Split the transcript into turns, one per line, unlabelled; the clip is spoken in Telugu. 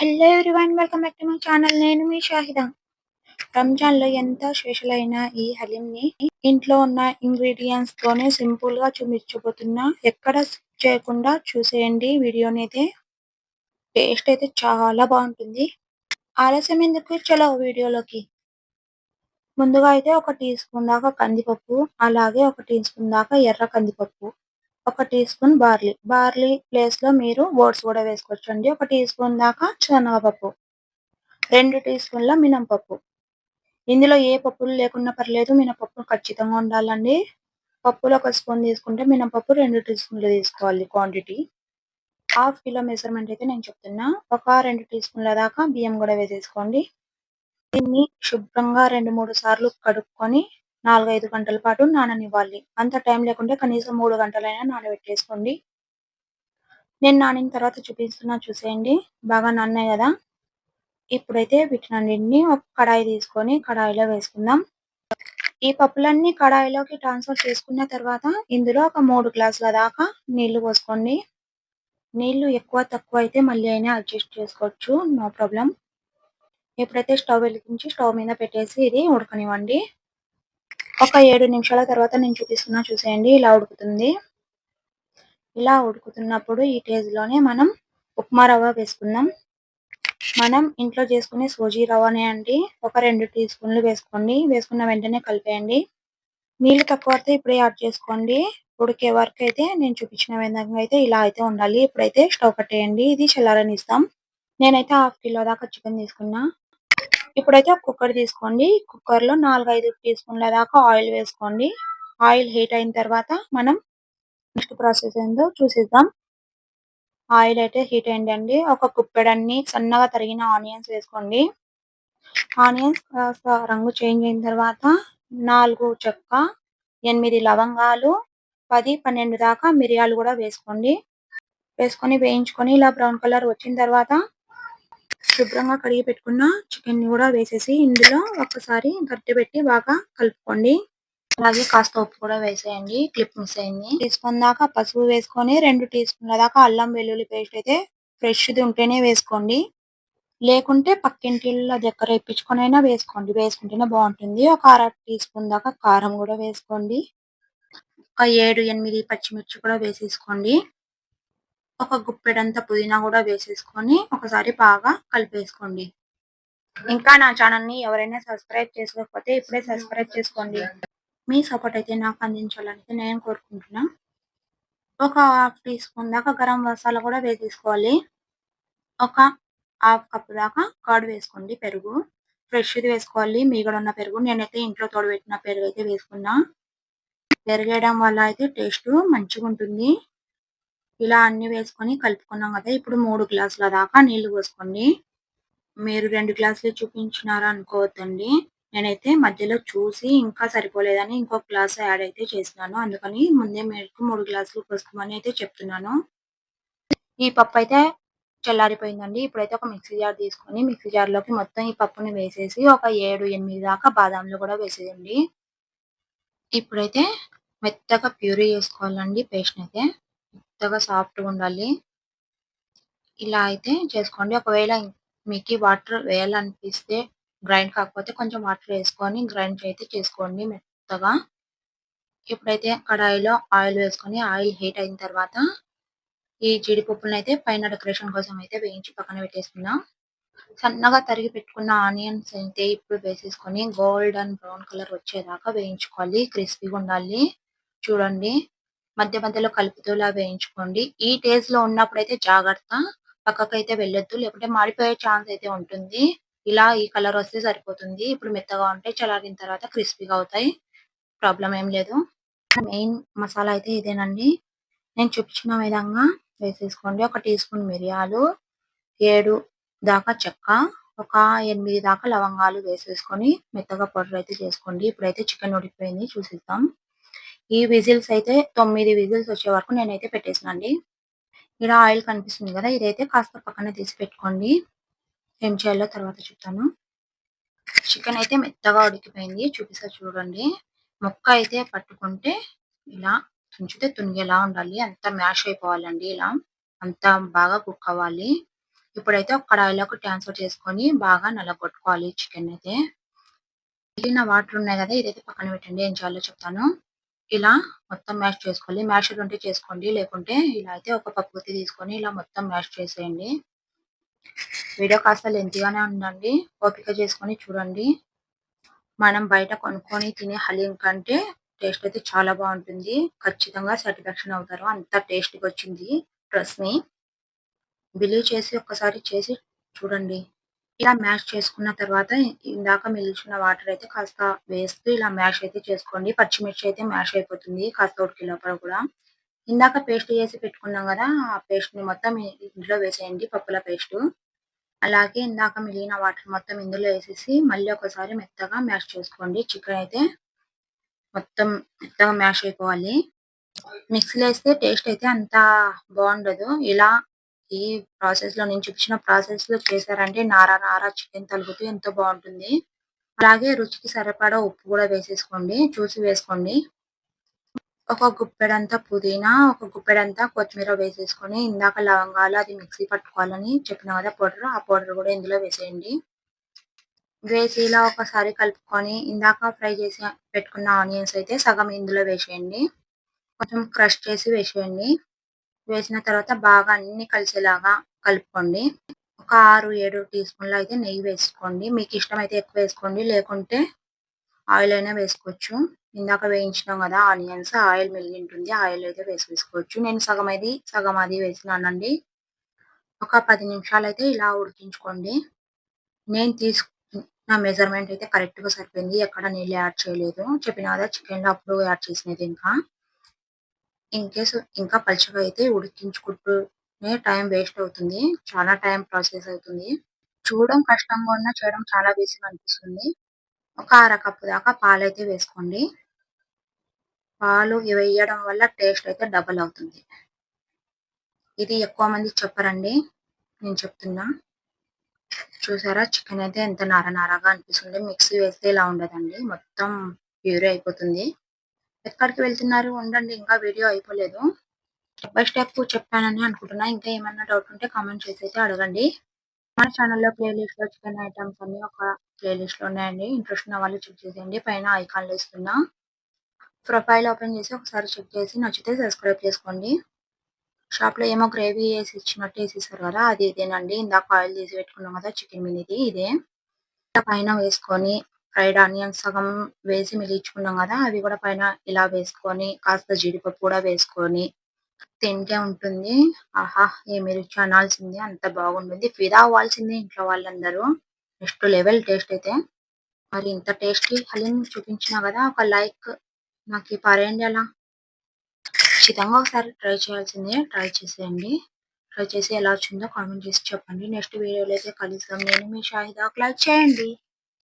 Hello everyone welcome back to my channel నేను మీ షాహిద. రంజాన్లో ఎంత స్పెషల్ అయిన ఈ హలీం ని ఇంట్లో ఉన్న ఇంగ్రీడియంట్స్ తోనే సింపుల్గా చూపించబోతున్నా. ఎక్కడ చేయకుండా చూసేయండి వీడియోని అయితే. టేస్ట్ అయితే చాలా బాగుంటుంది. ఆలస్యం ఎందుకు? చలో వీడియోలోకి. ముందుగా అయితే ఒక టీ స్పూన్ దాకా కందిపప్పు అలాగే ఒక టీ స్పూన్ దాకా ఎర్ర కందిపప్పు. ఒక టీ స్పూన్ బార్లీ. బార్లీ ప్లేస్లో మీరు ఓట్స్ కూడా వేసుకోవచ్చండి. ఒక టీ స్పూన్ దాకా శనగపప్పు. రెండు టీ స్పూన్ల మినపప్పు ఇందులో ఏ పప్పులు లేకున్నా పర్లేదు మినపప్పు ఖచ్చితంగా ఉండాలండి. పప్పులు ఒక స్పూన్ తీసుకుంటే మినపప్పు రెండు టీ స్పూన్లు తీసుకోవాలి క్వాంటిటీ హాఫ్ కిలో మెజర్మెంట్ అయితే నేను చెప్తున్నా. ఒక రెండు టీ స్పూన్ల దాకా బియ్యం కూడా వేసేసుకోండి. దీన్ని శుభ్రంగా రెండు మూడు సార్లు కడుక్కొని నాలుగైదు గంటల పాటు నాననివ్వాలి. అంత టైం లేకుంటే కనీసం మూడు గంటలైనా నానబెట్టేసుకోండి. నేను నానిన తర్వాత చూపిస్తున్నా చూసేయండి. బాగా నాన్నాయి కదా. ఇప్పుడైతే వీటినన్నింటినీ ఒక కడాయి తీసుకొని కడాయిలో వేసుకుందాం. ఈ పప్పులన్నీ కడాయిలోకి ట్రాన్స్ఫర్ చేసుకున్న తర్వాత ఇందులో ఒక మూడు గ్లాసుల దాకా నీళ్ళు పోసుకోండి. నీళ్ళు ఎక్కువ తక్కువ అయితే మళ్ళీ అయినా అడ్జస్ట్ చేసుకోవచ్చు. నో ప్రాబ్లం ఇప్పుడైతే స్టవ్ వెలిగించి స్టవ్ మీద పెట్టేసి ఇది ఉడకనివ్వండి. ఒక ఏడు నిమిషాల తర్వాత నేను చూపిస్తున్నా చూసేయండి. ఇలా ఉడుకుతుంది. ఇలా ఉడుకుతున్నప్పుడు ఈ లోనే మనం ఉప్మా రవ్వ వేసుకుందాం. మనం ఇంట్లో చేసుకునే సోజీ రవ్వనే అండి. ఒక రెండు టీ స్పూన్లు వేసుకోండి. వేసుకున్న వెంటనే కలిపేయండి. నీళ్ళు తక్కువ అయితే ఇప్పుడే యాడ్ చేసుకోండి. ఉడికే వరకు అయితే నేను చూపించిన విధంగా అయితే ఇలా అయితే ఉండాలి. ఇప్పుడైతే స్టవ్ కట్టేయండి. ఇది చల్లారనిస్తాం. నేనైతే హాఫ్ కిలో దాకా చికెన్ తీసుకున్నా. ఇప్పుడైతే కుక్కర్ తీసుకోండి. కుక్కర్లో నాలుగైదు టీ స్పూన్ల దాకా ఆయిల్ వేసుకోండి. ఆయిల్ హీట్ అయిన తర్వాత మనం నెక్స్ట్ ప్రాసెస్ ఏందో చూసిద్దాం. ఆయిల్ అయితే హీట్ అయిందండి. ఒక కుప్పెడన్ని సన్నగా తరిగిన ఆనియన్స్ వేసుకోండి. ఆనియన్స్ కాస్త రంగు చేంజ్ అయిన తర్వాత నాలుగు చెక్క ఎనిమిది లవంగాలు పది పన్నెండు దాకా మిరియాలు కూడా వేసుకోండి. వేసుకొని వేయించుకొని ఇలా బ్రౌన్ కలర్ వచ్చిన తర్వాత శుభ్రంగా కడిగి పెట్టుకున్న చికెన్ని కూడా వేసేసి ఇందులో ఒకసారి గట్టి పెట్టి బాగా కలుపుకోండి. అలాగే కాస్త ఉప్పు కూడా వేసేయండి. క్లిప్ మిస్ అయింది. టీ స్పూన్ దాకా పసుపు వేసుకొని రెండు టీ స్పూన్ల దాకా అల్లం వెల్లుల్లి పేస్ట్ అయితే ఫ్రెష్ది ఉంటేనే వేసుకోండి. లేకుంటే పక్కింటిళ్ళ దగ్గర ఇప్పించుకొని అయినా వేసుకోండి. వేసుకుంటేనే బాగుంటుంది. ఒక అర టీ స్పూన్ దాకా కారం కూడా వేసుకోండి. ఒక ఏడు ఎనిమిది పచ్చిమిర్చి కూడా వేసేసుకోండి. ఒక గుప్పెడంతా పుదీనా కూడా వేసేసుకొని ఒకసారి బాగా కలిపేసుకోండి. ఇంకా నా ఛానల్ని ఎవరైనా సబ్స్క్రైబ్ చేసుకోకపోతే ఇప్పుడే సబ్స్క్రైబ్ చేసుకోండి. మీ సపోర్ట్ అయితే నాకు అందించాలని నేను కోరుకుంటున్నా. ఒక హాఫ్ టీ స్పూన్ దాకా గరం మసాలా కూడా వేసేసుకోవాలి. ఒక హాఫ్ కప్ దాకా కర్డ్ వేసుకోండి పెరుగు. ఫ్రెష్ది వేసుకోవాలి. మీగడ ఉన్న పెరుగు. నేనైతే ఇంట్లో తోడబెట్టిన పెరుగు అయితే వేసుకున్నా. పెరిగేయడం వల్ల అయితే టేస్ట్ మంచిగా ఉంటుంది ఇలా అన్ని వేసుకొని కలుపుకున్నాం కదా ఇప్పుడు మూడు గ్లాసుల దాకా నీళ్ళు పోసుకోండి. మీరు రెండు గ్లాసులు చూపించినారా అనుకోవద్దండి. నేనైతే మధ్యలో చూసి ఇంకా సరిపోలేదని ఇంకో గ్లాస్ యాడ్ అయితే చేసినాను అందుకని ముందే మీకు మూడు గ్లాసులు పోసుకోమని అయితే చెప్తున్నాను. ఈ పప్పు అయితే చల్లారిపోయిందండి. ఇప్పుడైతే ఒక మిక్సీ జార్ తీసుకొని మిక్సీ జార్లోకి మొత్తం ఈ పప్పుని వేసేసి ఒక ఏడు ఎనిమిది దాకా బాదాంలు కూడా వేసేయండి. ఇప్పుడైతే మెత్తగా ప్యూరీ చేసుకోవాలండి పేస్ట్ అయితే. మెత్తగా సాఫ్ట్గా ఉండాలి. ఇలా అయితే చేసుకోండి. ఒకవేళ మీకు వాటర్ వేయాలనిపిస్తే గ్రైండ్ కాకపోతే కొంచెం వాటర్ వేసుకొని గ్రైండ్ అయితే చేసుకోండి మెత్తగా. ఇప్పుడైతే కడాయిలో ఆయిల్ వేసుకొని ఆయిల్ హీట్ అయిన తర్వాత ఈ జీడిపప్పులను అయితే పైన డెకరేషన్ కోసం అయితే వేయించి పక్కన పెట్టేసుకున్నాం సన్నగా తరిగి పెట్టుకున్న ఆనియన్స్ అయితే ఇప్పుడు వేసేసుకొని గోల్డెన్ బ్రౌన్ కలర్ వచ్చేదాకా వేయించుకోవాలి. క్రిస్పీగా ఉండాలి. చూడండి. మధ్య మధ్యలో కలుపుతూలా వేయించుకోండి. ఈ టేస్ట్లో ఉన్నప్పుడు అయితే జాగ్రత్త. పక్కకైతే వెళ్ళొద్దు. లేకుంటే మాడిపోయే ఛాన్స్ అయితే ఉంటుంది. ఇలా ఈ కలర్ వస్తే సరిపోతుంది. ఇప్పుడు మెత్తగా ఉంటే చలారిన తర్వాత క్రిస్పీగా అవుతాయి. ప్రాబ్లం ఏం లేదు. మెయిన్ మసాలా అయితే ఇదేనండి. నేను చూపించిన విధంగా వేసేసుకోండి. ఒక టీ స్పూన్ మిరియాలు ఏడు దాకా చెక్క ఒక ఎనిమిది దాకా లవంగాలు వేసేసుకొని మెత్తగా పౌడర్ అయితే చేసుకోండి. ఇప్పుడైతే చికెన్ ఉడికిపోయింది. చూసిద్దాం. ఈ విజిల్స్ అయితే తొమ్మిది విజిల్స్ వచ్చే వరకు నేనైతే పెట్టేసినండి ఇలా ఆయిల్ కనిపిస్తుంది కదా ఇదైతే కాస్త పక్కన తీసి పెట్టుకోండి. ఏం చేయాలో తర్వాత చెప్తాను. చికెన్ అయితే మెత్తగా ఉడికిపోయింది చూపిస్తా చూడండి. ముక్క అయితే పట్టుకుంటే ఇలా తుంచితే తునిగేలా ఉండాలి. అంత మ్యాష్ అయిపోవాలండి ఇలా. అంత బాగా కుక్ అవ్వాలి. ఇప్పుడైతే ఒక కడాయిలోకి ట్రాన్స్ఫర్ చేసుకొని బాగా నలగొట్టుకోవాలి చికెన్ అయితే. మిగిలిన వాటర్ ఉన్నాయి కదా ఇదైతే పక్కన పెట్టండి. ఏం చేయాలో చెప్తాను. ఇలా మొత్తం మ్యాష్ చేసుకోవాలి. మ్యాష్డ్ ఉంటే చేసుకోండి. లేకుంటే ఇలా అయితే ఒక పప్పు తీసుకొని ఇలా మొత్తం మ్యాష్ చేసేయండి. వీడియో కాస్త లెంతిగానే ఉందండి ఓపిక చేసుకొని చూడండి. మనం బయట కొనుక్కొని తినే హలీం కంటే టేస్ట్ అయితే చాలా బాగుంటుంది. ఖచ్చితంగా సాటిస్ఫాక్షన్ అవుతారు. అంత టేస్ట్గా వచ్చింది. డ్రెస్ని బిలీవ్ చేసి ఒక్కసారి చేసి చూడండి. ఇలా మ్యాష్ చేసుకున్న తర్వాత ఇందాక మిగిల్చిన వాటర్ అయితే కాస్త వేస్తూ ఇలా మ్యాష్ అయితే చేసుకోండి. పచ్చిమిర్చి అయితే మ్యాష్ అయిపోతుంది కాస్త ఉడికి లోపల కూడా. ఇందాక పేస్ట్ చేసి పెట్టుకున్నాం కదా ఆ పేస్ట్ని మొత్తం ఇందులో వేసేయండి పప్పుల పేస్ట్. అలాగే ఇందాక మిగిలిన వాటర్ మొత్తం ఇందులో వేసేసి మళ్ళీ ఒకసారి మెత్తగా మ్యాష్ చేసుకోండి. చికెన్ అయితే మొత్తం మెత్తగా మ్యాష్ అయిపోవాలి. మిక్సీలో వేస్తే టేస్ట్ అయితే అంత బాగుండదు. ఇలా ఈ ప్రాసెస్లో నేను చూపించిన ప్రాసెస్లో చేశారంటే నారా నారా చికెన్ తలుగుతూ ఎంతో బాగుంటుంది. అలాగే రుచికి సరిపడా ఉప్పు కూడా వేసేసుకోండి చూసి వేసుకోండి. ఒక గుప్పెడంతా పుదీనా ఒక గుప్పెడంతా కొత్తిమీర వేసేసుకొని ఇందాక లవంగాలు అది మిక్సీ పట్టుకోవాలని చెప్పిన కదా పౌడర్ ఆ పౌడర్ కూడా ఇందులో వేసేయండి. వేసి ఇలా ఒకసారి కలుపుకొని ఇందాక ఫ్రై చేసి పెట్టుకున్న ఆనియన్స్ అయితే సగం ఇందులో వేసేయండి. కొంచెం క్రష్ చేసి వేసేయండి. వేసిన తర్వాత బాగా అన్ని కలిసేలాగా కలుపుకోండి. ఒక ఆరు ఏడు టీ స్పూన్లు అయితే నెయ్యి వేసుకోండి. మీకు ఇష్టమైతే ఎక్కువ వేసుకోండి. లేకుంటే ఆయిల్ అయినా వేసుకోవచ్చు. ఇందాక వేయించినాం కదా ఆనియన్స్ ఆయిల్ మిగిలింటుంది ఆయిల్ అయితే వేసి వేసుకోవచ్చు. నేను సగం అది సగం అది వేసినానండి. ఒక పది నిమిషాలు అయితే ఇలా ఉడికించుకోండి. నేను తీసుకున్న మెజర్మెంట్ అయితే కరెక్ట్గా సరిపోయింది. ఎక్కడ నీళ్ళు యాడ్ చేయలేదు. చెప్పిన కదా చికెన్లో అప్పుడు యాడ్ చేసినది ఇంకా. ఇన్ కేసు ఇంకా పలుచగా అయితే ఉడికించుకుంటూనే టైం వేస్ట్ అవుతుంది. చాలా టైం ప్రాసెస్ అవుతుంది. చూడడం కష్టంగా ఉన్నా చేయడం చాలా ఈజీగా అనిపిస్తుంది. ఒక అర కప్పు దాకా పాలు అయితే వేసుకోండి. పాలు వేయడం వల్ల టేస్ట్ అయితే డబల్ అవుతుంది. ఇది ఎక్కువ మంది చెప్పరండి. నేను చెప్తున్నా. చూసారా? చికెన్ అయితే ఎంత నార నారగా అనిపిస్తుంది. మిక్సీ వేస్తే ఇలా ఉండదండి. మొత్తం ప్యూర్ అయిపోతుంది. ఎక్కడికి వెళ్తున్నారు? ఉండండి ఇంకా వీడియో అయిపోలేదు. స్టెప్ బై స్టెప్ చెప్పానని అనుకుంటున్నా. ఇంకా ఏమైనా డౌట్ ఉంటే కామెంట్ చేసి అయితే అడగండి. మన ఛానల్లో ప్లేలిస్ట్లో చికెన్ ఐటమ్స్ అన్ని ఒక ప్లేలిస్ట్లో ఉన్నాయండి. ఇంట్రెస్ట్ ఉన్న వాళ్ళు చెక్ చేసేయండి. పైన ఐకాన్లు ఇస్తున్నా. ప్రొఫైల్ ఓపెన్ చేసి ఒకసారి చెక్ చేసి నచ్చితే సబ్స్క్రైబ్ చేసుకోండి. షాప్లో ఏమో గ్రేవీ వేసి ఇచ్చినట్టు వేసేసారు కదా అది ఇదేనండి. ఇందాక ఆయిల్ తీసి పెట్టుకున్నాం కదా చికెన్ మీనిది ఇదే. పైన వేసుకొని ఫ్రైడ్ ఆనియన్స్ సగం వేసి మిగిల్చుకున్నాం కదా అవి కూడా పైన ఇలా వేసుకొని కాస్త జీడిపప్పు కూడా వేసుకొని తింటే ఉంటుంది. ఆహా ఏమి రుచి అనాల్సింది అంత బాగుంటుంది. ఫిదా అవ్వాల్సిందే ఇంట్లో వాళ్ళందరూ. నెక్స్ట్ లెవెల్ టేస్ట్ అయితే. మరి ఇంత టేస్టీ హలీం చూపించినా కదా ఒక లైక్ నాకు పారేయండి అలా? ఖచ్చితంగా ఒకసారి ట్రై చేయాల్సిందే. ట్రై చేసేయండి. ట్రై చేసి ఎలా వచ్చిందో కామెంట్ చేసి చెప్పండి. నెక్స్ట్ వీడియోలో అయితే కలుద్దాం. నేను మీ షాహిదా లైక్ చేయండి.